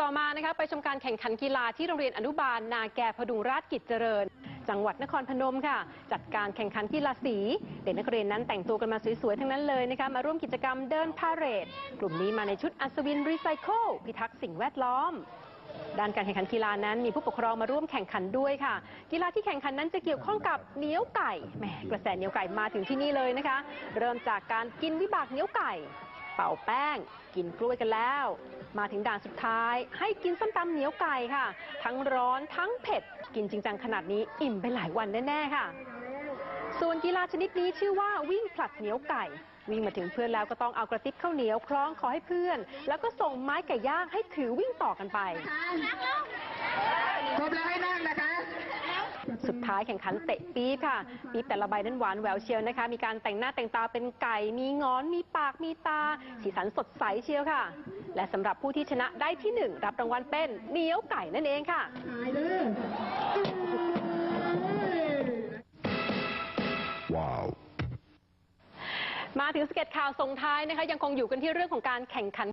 ต่อมานะคะไปชมการแข่งขันกีฬาที่โรงเรียนอนุบาลนาแกพดุงราชกิจเจริญ จังหวัดนครพนมค่ะ จัดการแข่งขันกีฬาสี เด็กนักเรียนนั้นแต่งตัวกันมาสวยๆทั้งนั้นเลยนะคะมาร่วมกิจกรรมเดินพาเหรดกลุ่มนี้มาในชุดอัศวินรีไซเคิลพิทักษ์สิ่งแวดล้อมด้านการแข่งขันกีฬานั้นมีผู้ปกครองมาร่วมแข่งขันด้วยค่ะ กีฬาที่แข่งขันนั้นจะเกี่ยวข้องกับเนียวไก่แหมกระแสเนียวไก่มาถึงที่นี่เลยนะคะ เริ่มจากการกินวิบากเนียวไก่ เป่าแป้ง กินกล้วยกันแล้ว มาถึงด่านสุดท้าย ให้กินส้มตำเหนียวไก่ค่ะ ทั้งร้อนทั้งเผ็ด กินจริงจังขนาดนี้อิ่มไปหลายวันแน่ๆค่ะ ส่วนกีฬาชนิดนี้ชื่อว่าวิ่งผลัดเหนียวไก่ วิ่งมาถึงเพื่อนแล้วก็ต้องเอากระติบข้าวเหนียวคล้องคอให้เพื่อน แล้วก็ส่งไม้ไก่ย่างให้ถือวิ่งต่อกันไปครบแล้วให้นั่งนะคะ สุดท้ายแข่งขันเตะปี๊บค่ะ ปี๊บแต่ละใบนั้นหวานแหววเชียวนะคะ มีการแต่งหน้าแต่งตาเป็นไก่ มีงอน มีปาก มีตา สีสันสดใสเชียวค่ะ และสำหรับผู้ที่ชนะได้ที่หนึ่งรับรางวัลเป็นเหนียวไก่นั่นเองค่ะหายเด้อ Wow. มาถึงสเก็ตข่าวส่งท้ายนะคะ ยังคงอยู่กันที่เรื่องของการแข่งขัน